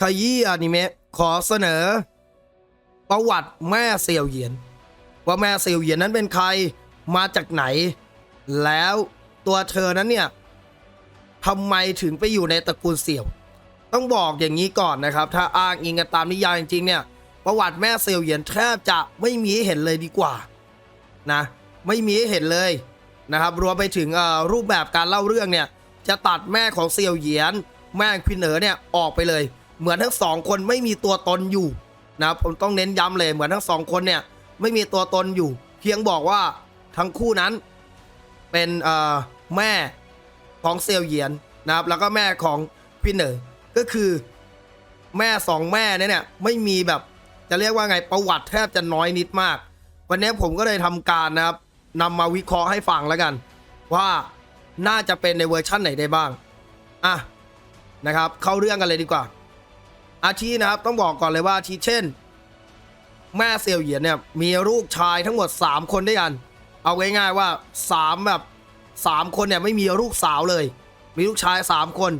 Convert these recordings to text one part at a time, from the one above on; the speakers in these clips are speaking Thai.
ขยี้อนิเมะขอเสนอ ประวัติแม่เซียวเหยียน ว่าแม่เซียวเหยียนนั้นเป็นใครมาจากไหน แล้วตัวเธอนั้นเนี่ยทำไมถึงไปอยู่ในตระกูลเสี่ยว ต้องบอกอย่างนี้ก่อนนะครับ ถ้าอ้างอิงกันตามนิยายจริงๆเนี่ย ประวัติแม่เซียวเหยียนแทบจะไม่มีให้เห็นเลยดีกว่านะ ไม่มีให้เห็นเลยนะครับ รวมไปถึงรูปแบบการเล่าเรื่องเนี่ย จะตัดแม่ของเซียวเหยียน แม่ควินเหนอเนี่ยออกไปเลย เหมือนทั้งสองคนไม่มีตัวตนอยู่นะผมต้องเน้นย้ำเลยเหมือนทั้งสองคนเนี่ยไม่มีตัวตนอยู่ เพียงบอกว่าทั้งคู่นั้นเป็นแม่ของเซียวเหยียนนะครับแล้วก็แม่ของควินเหนอก็คือแม่สองแม่เนี่ยเนี่ยไม่มีแบบจะเรียกว่าไงประวัติแทบจะน้อยนิดมาก วันนี้ผมก็เลยทำการนะครับนำมาวิเคราะห์ให้ฟังแล้วกัน ว่าน่าจะเป็นในเวอร์ชั่นไหนได้บ้างอะนะครับ เข้าเรื่องกันเลยดีกว่า อาทินะครับต้องบอกก่อนเลยว่าอาทิเช่น แม่เซียวเหยียนเนี่ยมีลูกชายทั้งหมด 3 คนด้วยกัน เอาง่ายๆว่า3แบบ3คนเนี่ยไม่มีลูกสาวเลย มีลูกชาย 3 คน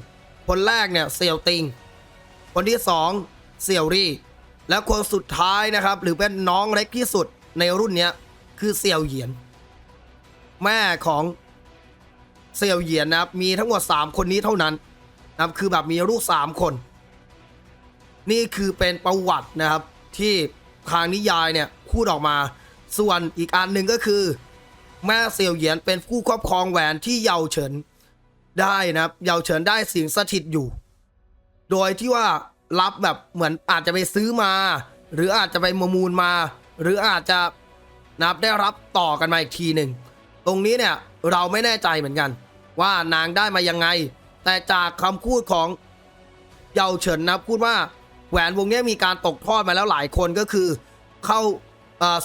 คนแรกเนี่ยเซียวติง คนที่ 2 เซียวรี่ และคนสุดท้ายนะครับ หรือเป็นน้องเล็กที่สุดในรุ่นเนี้ยคือเซียวเหยียน แม่ของเซียวเหยียนนะครับมีทั้งหมด 3 คนนี้เท่านั้นนะครับคือแบบมีลูก 3 คน นี่คือเป็นประวัตินะครับที่ทางนิยายเนี่ยพูดออกมา ส่วนอีกอันหนึ่งก็คือ แม่เซียวเหยียนเป็นผู้ครอบครองแหวนที่เยาเฉินได้นะครับ เยาเฉินได้สิงสถิตอยู่ โดยที่ว่ารับแบบเหมือนอาจจะไปซื้อมา หรืออาจจะไปประมูลมา หรืออาจจะนะครับได้รับต่อกันมาอีกทีหนึ่งตรงนี้เนี่ยเราไม่แน่ใจเหมือนกัน ว่านางได้มายังไง แต่จากคำพูดของเยาเฉินนะพูดว่า แหวนวงนี้มีการตกทอดมาแล้วหลายคนก็คือ เข้า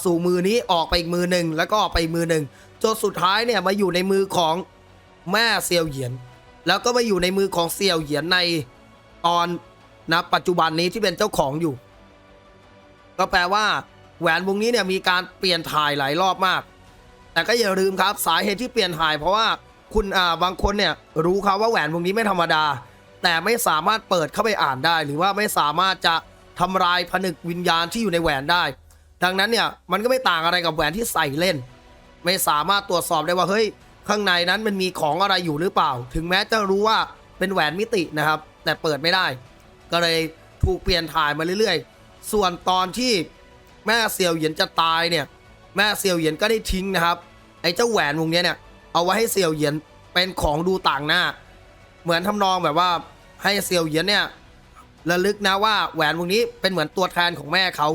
สู่มือนี้ออกไปอีกมือหนึ่งแล้วก็ออกไปอีกมือหนึ่งจนสุดท้ายเนี่ยมาอยู่ในมือของแม่เซียวเหยียน แล้วก็มาอยู่ในมือของเซียวเหยียนในตอนนะปัจจุบันนี้ที่เป็นเจ้าของอยู่ ก็แปลว่า แหวนวงนี้เนี่ยมีการเปลี่ยนถ่ายหลายรอบมาก แต่ก็อย่าลืมครับสาเหตุที่เปลี่ยนถ่าย เพราะว่าคุณอ่าบางคนเนี่ยรู้ครับว่าแหวนวงนี้ไม่ธรรมดา แต่ไม่สามารถเปิดเข้าไปอ่านได้ หรือว่าไม่สามารถจะทำลายผนึกวิญญาณที่อยู่ในแหวนได้ ดังนั้นเนี่ยมันก็ไม่ต่างอะไรกับแหวนที่ใส่เล่น ไม่สามารถตรวจสอบได้ว่าเฮ้ย ข้างในนั้นมันมีของอะไรอยู่หรือเปล่า ถึงแม้จะรู้ว่าเป็นแหวนมิตินะครับ แต่เปิดไม่ได้ ก็เลยถูกเปลี่ยนถ่ายมาเรื่อยๆ ส่วนตอนที่แม่เซียวเหยียนจะตายเนี่ย แม่เซียวเหยียนก็ได้ทิ้งนะครับ ไอ้เจ้าแหวนวงนี้เนี่ย เอาไว้ให้เซียวเหยียนเป็นของดูต่างหน้า เหมือนทำนองแบบว่า ให้เซียวเหยียนเนี่ยระลึกนะว่าแหวนวงนี้เป็นเหมือนตัวแทนของแม่เขา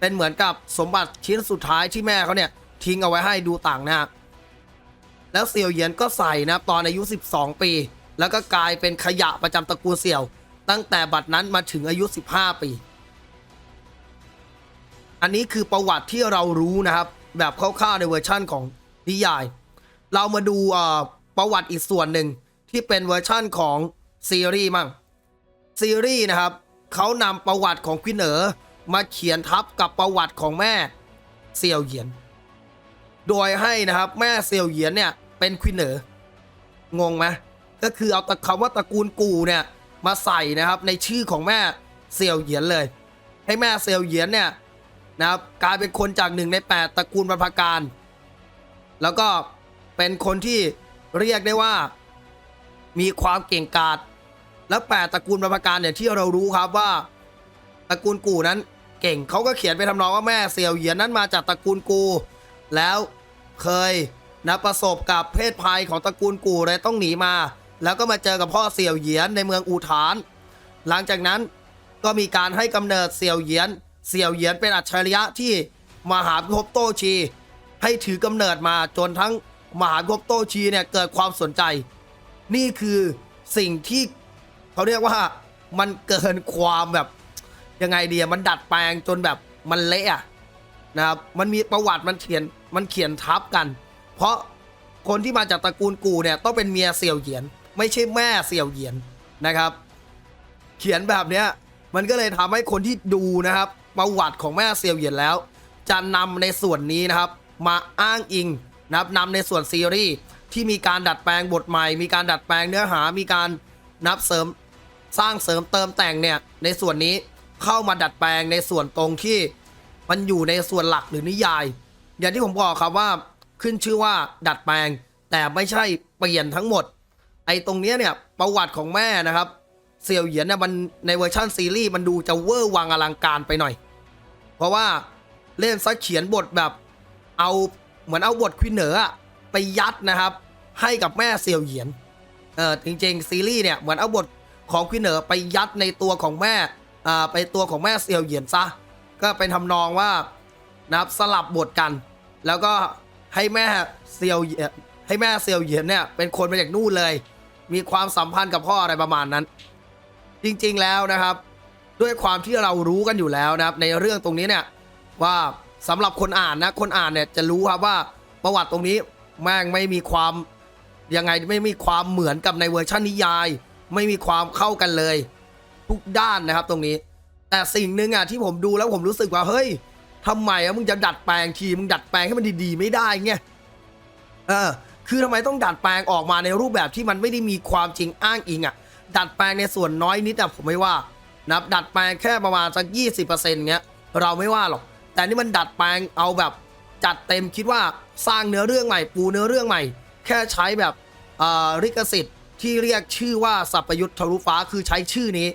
เป็นเหมือนกับสมบัติชิ้นสุดท้ายที่แม่เขาเนี่ยทิ้งเอาไว้ให้ดูต่างหน้า แล้วเซียวเหยียนก็ใส่นะตอนอายุ 12 ปี แล้วก็กลายเป็นขยะประจำตระกูลเสี่ยว ตั้งแต่บัดนั้นมาถึงอายุ 15 ปี อันนี้คือประวัติที่เรารู้นะครับ แบบคร่าวๆในเวอร์ชั่นของนิยาย เรามาดูประวัติอีกส่วนหนึ่งที่เป็นเวอร์ชั่นของ ซีรีส์มั่งซีรีส์นะครับเขานำประวัติของควินเอ๋อมาเขียนทับกับประวัติของแม่เซียวเหยียน โดยให้นะครับแม่เซียวเหยียนเนี่ยเป็นควินเอ๋องงไหมก็คือเอาต่คำว่าตระกูลกูเนี่ยมาใส่นะครับในชื่อของแม่เซียวเหยียนเลย ให้แม่เซียวเหยียนเนี่ยนะครับกลายเป็นคนจากหนึ่งใน 8ตระกูลบรรพการ แล้วก็เป็นคนที่เรียกได้ว่ามีความเก่งกาจ และแปดตระกูลบรรพการเนี่ยที่เรารู้ครับว่าตระกูลกูนั้นเก่งเขาก็เขียนไปทำนองว่าแม่เสี่ยวเหยียนนั้นมาจากตระกูลกู แล้วเคยนะประสบกับเพศภัยของตระกูลกูเลยต้องหนีมา แล้วก็มาเจอกับพ่อเสี่ยวเหยียนในเมืองอูฐาน หลังจากนั้นก็มีการให้กำเนิดเสี่ยวเหยียน เสี่ยวเหยียนเป็นอัจฉริยะที่มหาภพโตชี ให้ถือกำเนิดมาจนทั้งมหาภพโตชีเนี่ยเกิดความสนใจ นี่คือสิ่งที่ เขาเรียกว่ามันเกินความแบบยังไงเดียมันดัดแปลงจนแบบมันเละนะครับมันมีประวัติมันเขียนมันเขียนทับกัน เพราะคนที่มาจากตระกูลกูเนี่ยต้องเป็นเมียเสี่ยวเหยียน ไม่ใช่แม่เสี่ยวเหยียนนะครับ เขียนแบบเนี้ยมันก็เลยทำให้คนที่ดูนะครับ ประวัติของแม่เซียวเหยียนแล้ว จะนำในส่วนนี้นะครับ มาอ้างอิงนะครับนำในส่วนซีรีส์ที่มีการดัดแปลงบทใหม่ มีการดัดแปลงเนื้อหามีการนับเสริม สร้างเสริมเติมแต่งเนี่ยในส่วนนี้เข้ามาดัดแปลงในส่วนตรงที่มันอยู่ในส่วนหลักหรือนิยาย อย่างที่ผมบอกครับว่าขึ้นชื่อว่าดัดแปลง แต่ไม่ใช่เปลี่ยนทั้งหมด ไอ้ตรงเนี้ยเนี่ยประวัติของแม่นะครับเสี่ยวเหยียนเนี่ยมันในเวอร์ชันซีรีส์มันดูจะเวอร์วังอลังการไปหน่อย เพราะว่าเล่นซักเขียนบทแบบเอาเหมือนเอาบทควินเหนออไปยัดนะครับ ให้กับแม่เสี่ยวเหยียนเออจริงๆซีรีส์เนี่ยเหมือนเอาบท ของควินเหนอไปยัดในตัวของแม่อ่าไปตัวของแม่เสี่ยวเหยียนซะ ก็เป็นทำนองว่านะครับสลับบทกัน แล้วก็ให้แม่เซียวเหยียนให้แม่เซียวเหยียนเนี่ยเป็นคนมาจากนู่นเลย มีความสัมพันธ์กับพ่ออะไรประมาณนั้น จริงๆแล้วนะครับ ด้วยความที่เรารู้กันอยู่แล้วนะครับ ในเรื่องตรงนี้เนี่ยว่าสำหรับคนอ่านนะคนอ่านเนี่ยจะรู้ครับว่าประวัติตรงนี้แม่งไม่มีความยังไงไม่มีความเหมือนกับในเวอร์ชันนิยาย ไม่มีความเข้ากันเลย ทุกด้านนะครับตรงนี้ แต่สิ่งหนึ่งอะที่ผมดูแล้วผมรู้สึกว่าเฮ้ยทำไมอะมึงจะดัดแปลงทีมึงดัดแปลงให้มันดีๆ ไม่ได้ไงเออคือทำไมต้องดัดแปลงออกมาในรูปแบบที่มันไม่ได้มีความจริงอ้างอิงอะ ดัดแปลงในส่วนน้อยนิดแต่ผมไม่ว่านับดัดแปลงแค่ประมาณสัก20%เงี้ยเราไม่ว่าหรอก แต่นี่มันดัดแปลงเอาแบบจัดเต็มคิดว่าสร้างเนื้อเรื่องใหม่ ปูเนื้อเรื่องใหม่ แค่ใช้แบบอ่อลิขสิทธิ์ ที่เรียกชื่อว่าสัพยุทธทะลุฟ้าคือใช้ชื่อนี้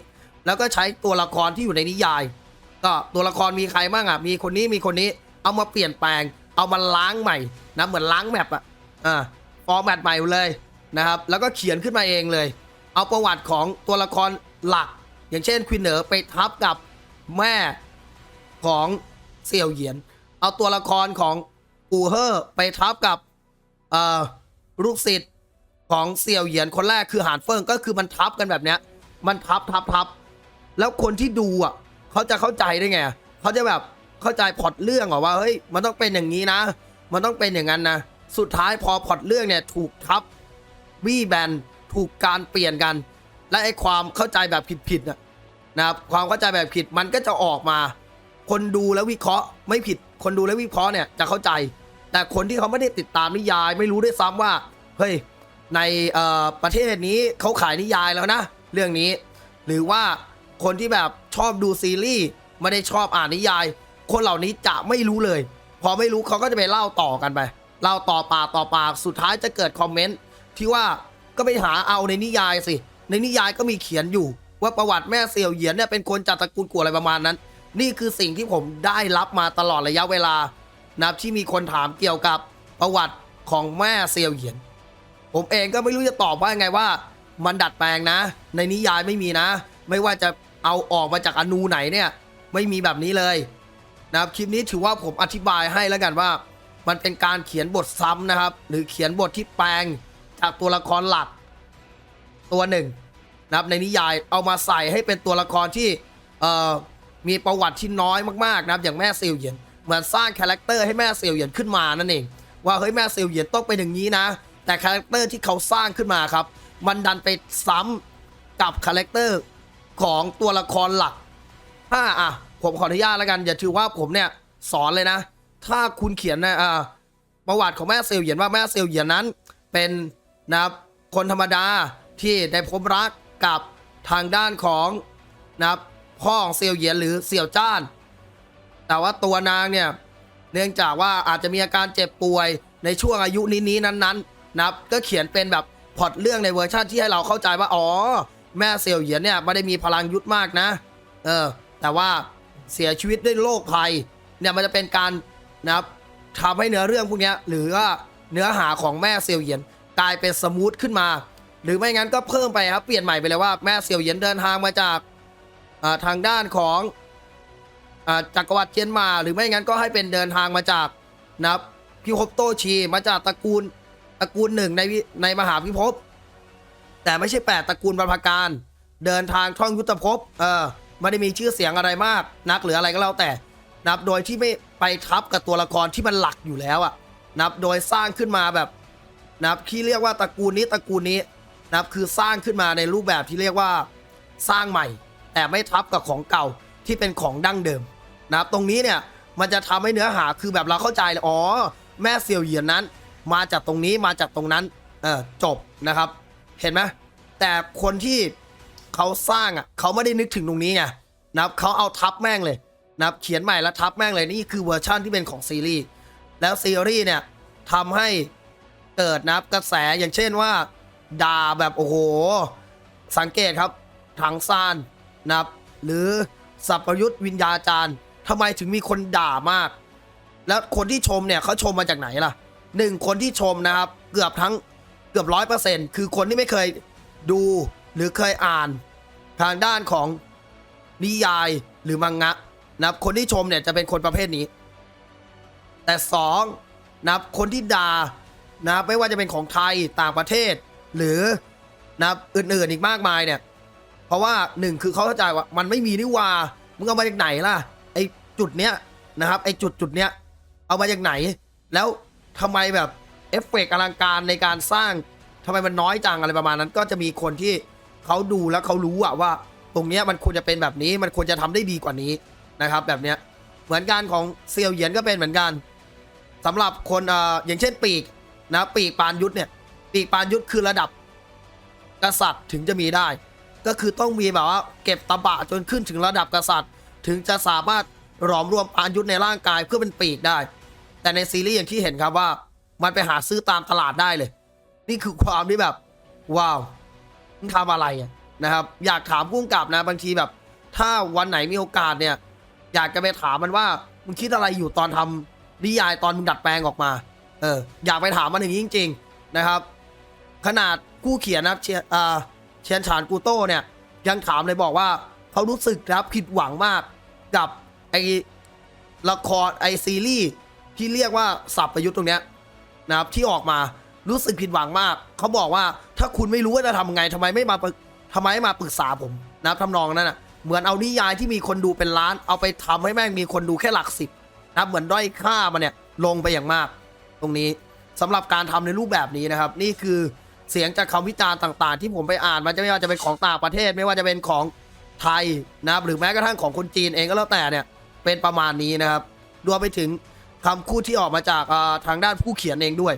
แล้วก็ใช้ตัวละครที่อยู่ในนิยาย ก็ตัวละครมีใครบ้างอะมีคนนี้มีคนนี้เอามาเปลี่ยนแปลง เอามาล้างใหม่นะเหมือนล้างแมปอะอ่าฟอร์แมตใหม่เลยนะครับแล้วก็เขียนขึ้นมาเองเลย เอาประวัติของตัวละครหลัก อย่างเช่นควินเหนอไปทับกับแม่ของเสี่ยวเหยียน เอาตัวละครของอูเฮอร์ไปทับกับเอ่อลูกศิษย์ ของเสี่ยวเหยียนคนแรกคือหานเฟิงก็คือมันทับกันแบบเนี้ย มันทับทับทับแล้วคนที่ดูอะเขาจะเข้าใจได้ไงเขาจะแบบเข้าใจพอตเรื่องเหรอว่าเฮ้ยมันต้องเป็นอย่างนี้นะ มันต้องเป็นอย่างนั้นนะสุดท้ายพอพอตเรื่องเนี่ยถูกทับบี้แบนถูกการเปลี่ยนกัน และไอ้ความเข้าใจแบบผิดๆนะนะครับความเข้าใจแบบผิดมันก็จะออกมา คนดูแล้ววิเคราะห์ไม่ผิด คนดูแล้ววิเคราะห์เนี่ยจะเข้าใจ แต่คนที่เขาไม่ได้ติดตามนิยาย ไม่รู้ด้วยซ้ำว่าเฮ้ย ในประเทศนี้เขาขายนิยายแล้วนะ เรื่องนี้ หรือว่าคนที่แบบชอบดูซีรีส์ไม่ได้ชอบอ่านนิยาย คนเหล่านี้จะไม่รู้เลย พอไม่รู้เขาก็จะไปเล่าต่อกันไปเล่าต่อปากต่อปากสุดท้ายจะเกิดคอมเมนต์ที่ว่าก็ไปหาเอาในนิยายสิ ในนิยายก็มีเขียนอยู่ ว่าประวัติแม่เสี่ยวเหยียนเนี่ยเป็นคนจากตระกูลกัวอะไรประมาณนั้น นี่คือสิ่งที่ผมได้รับมาตลอดระยะเวลานับที่มีคนถามเกี่ยวกับประวัติของแม่เสี่ยวเหยียน ผมเองก็ไม่รู้จะตอบว่าไงว่า มันดัดแปลงนะ ในนิยายไม่มีนะ ไม่ว่าจะเอาออกมาจากอนูไหนเนี่ย ไม่มีแบบนี้เลยนะครับคลิปนี้ถือว่าผมอธิบายให้แล้วกันว่า มันเป็นการเขียนบทซ้ำนะครับ หรือเขียนบทที่แปลงจากตัวละครหลัก ตัวหนึ่งนะครับในนิยายเอามาใส่ให้เป็นตัวละครที่เอ่อมีประวัติที่น้อยมากๆนะครับอย่างแม่เซียวเหยียนเหมือนสร้างคาแรคเตอร์ให้แม่เซียวเหยียนขึ้นมานั่นเองว่าเฮ้ยแม่เซียวเหยียนต้องเป็นอย่างนี้นะ แต่คาแรคเตอร์ที่เขาสร้างขึ้นมาครับ มันดันไปซ้ำกับคาแรคเตอร์ของตัวละครหลัก ถ้าอะผมขออนุญาตแล้วกัน อย่าถือว่าผมเนี่ยสอนเลยนะ ถ้าคุณเขียนนะอ่าประวัติของแม่เซียวเหยียนว่าแม่เซียวเหยียนนั้น เป็นนะครับคนธรรมดาที่ได้พบรักกับทางด้านของนะครับพ่อของเซียวเหยียนหรือเสี่ยวจ้าน แต่ว่าตัวนางเนี่ยเนื่องจากว่าอาจจะมีอาการเจ็บป่วยในช่วงอายุนี้ๆนั้นๆ นะครับก็เขียนเป็นแบบพอตเรื่องในเวอร์ชันที่ให้เราเข้าใจว่าอ๋อ แม่เซียวเหยียนเนี่ยไม่ได้มีพลังยุทธมากนะ เออ แต่ว่าเสียชีวิตด้วยโรคภัยเนี่ยมันจะเป็นการนะครับทำให้เนื้อเรื่องพวกนี้หรือว่าเนื้อหาของแม่เซียวเหยียนกลายเป็นสมูทขึ้นมา หรือไม่งั้นก็เพิ่มไปครับเปลี่ยนใหม่ไปเลยว่าแม่เซียวเหยียนเดินทางมาจากาทางด้านของอจักรวรรดิเจียนมา หรือไม่งั้นก็ให้เป็นเดินทางมาจากนะครับพิภพโตชีมาจากตระกูล ตระกูลหนึ่งในวิในมหาพิภพ แต่ไม่ใช่แปดตระกูลบรรพการ เดินทางท่องยุทธภพ เออไม่ได้มีชื่อเสียงอะไรมาก นักหรืออะไรก็แล้วแต่ นับโดยที่ไม่ไปทับกับตัวละครที่มันหลักอยู่แล้วอะนับโดยสร้างขึ้นมาแบบ นับที่เรียกว่าตระกูลนี้ตระกูลนี้ นับคือสร้างขึ้นมาในรูปแบบที่เรียกว่าสร้างใหม่ แต่ไม่ทับกับของเก่าที่เป็นของดั้งเดิม นะครับตรงนี้เนี่ยมันจะทำให้เนื้อหาคือแบบเราเข้าใจเลยอ๋อ แม่เสี่ยวเหยียนนั้น มาจากตรงนี้มาจากตรงนั้นเออจบนะครับ เห็นไหมแต่คนที่เขาสร้างอะเขาไม่ได้นึกถึงตรงนี้ไงนะครับเขาเอาทับแม่งเลยนะครับเขียนใหม่แล้วทับแม่งเลยนี่คือเวอร์ชั่นที่เป็นของซีรีส์แล้วซีรีส์เนี่ยทำให้เกิดนะครับกระแสอย่างเช่นว่าด่าแบบโอ้โห สังเกตครับถังซานนะครับหรือสัพพยุทธวิญญาจารย์ทำไมถึงมีคนด่ามาก แล้วคนที่ชมเนี่ยเขาชมมาจากไหนล่ะ หนึ่งคนที่ชมนะครับ เกือบทั้งเกือบร้อยเปอร์เซ็นต์คือคนที่ไม่เคยดูหรือเคยอ่านทางด้านของนิยายหรือมังงะนะครับ คนที่ชมเนี่ยจะเป็นคนประเภทนี้ แต่สองนะครับคนที่ด่านะครับไม่ว่าจะเป็นของไทยต่างประเทศ หรือนะครับอื่นๆอีกมากมายเนี่ย เพราะว่าหนึ่งคือเขาเข้าใจว่ามันไม่มีนี่หว่ามึงเอามาจากไหนล่ะไอจุดเนี้ยนะครับไอจุดจุดเนี้ยเอามาจากไหน แล้ว ทำไมแบบเอฟเฟกต์อลังการในการสร้างทำไมมันน้อยจังอะไรประมาณนั้น ก็จะมีคนที่เขาดูแล้วเขารู้อะว่า ตรงเนี้ยมันควรจะเป็นแบบนี้ มันควรจะทำได้ดีกว่านี้นะครับ แบบเนี้ยเหมือนกันของเซียวเหยียนก็เป็นเหมือนกันสำหรับคนเอ่ออย่างเช่นปีกนะปีกปานยุทธเนี่ยปีกปานยุทธคือระดับกษัตริย์ถึงจะมีได้ ก็คือต้องมีแบบว่าเก็บตะบะจนขึ้นถึงระดับกษัตริย์ ถึงจะสามารถหลอมรวมปานยุทธในร่างกายเพื่อเป็นปีกได้ แต่ในซีรีส์อย่างที่เห็นครับว่า มันไปหาซื้อตามตลาดได้เลย นี่คือความที่แบบ ว้าวมึงทำอะไรนะครับ อยากถามพุ่งกลับนะบางทีแบบ ถ้าวันไหนมีโอกาสเนี่ย อยากจะไปถามมันว่ามึงคิดอะไรอยู่ตอนทำนิยายตอนมึงดัดแปลงออกมา เออ อยากไปถามมันอย่างนี้จริง ๆ นะครับ ขนาดผู้เขียนนะครับเชียเชียนฉานกูโต้เนี่ย ยังถามเลยบอกว่าเขารู้สึกครับผิดหวังมากกับไอละครไอซีรีส์ ที่เรียกว่าสับประยุทธ์ตรงเนี้ยนะครับที่ออกมารู้สึกผิดหวังมาก เขาบอกว่าถ้าคุณไม่รู้ว่าจะทำไงทำไมไม่มาทำไมไม่มาปรึกษาผมนะครับทำนองนั้นอะเหมือนเอานิยายที่มีคนดูเป็นล้าน เอาไปทำให้แม่งมีคนดูแค่หลักสิบนะครับเหมือนด้อยค่ามันเนี่ยลงไปอย่างมาก ตรงนี้สำหรับการทำในรูปแบบนี้นะครับ นี่คือเสียงจากคำวิจารณ์ต่าง ๆ ที่ผมไปอ่านมันจะไม่ว่าจะเป็นของต่างประเทศ ไม่ว่าจะเป็นของไทยนะครับหรือแม้กระทั่งของคนจีนเองก็แล้วแต่เนี่ยเป็นประมาณนี้นะครับรวมไปถึง คำพูดที่ออกมาจากทางด้านผู้เขียนเองด้วย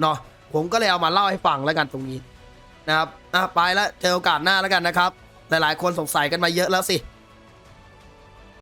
เนาะผมก็เลยเอามาเล่าให้ฟังแล้วกันตรงนี้นะครับอะไปแล้วเจอโอกาสหน้าแล้วกันนะครับ หลายๆ คนสงสัยกันมาเยอะแล้วสิ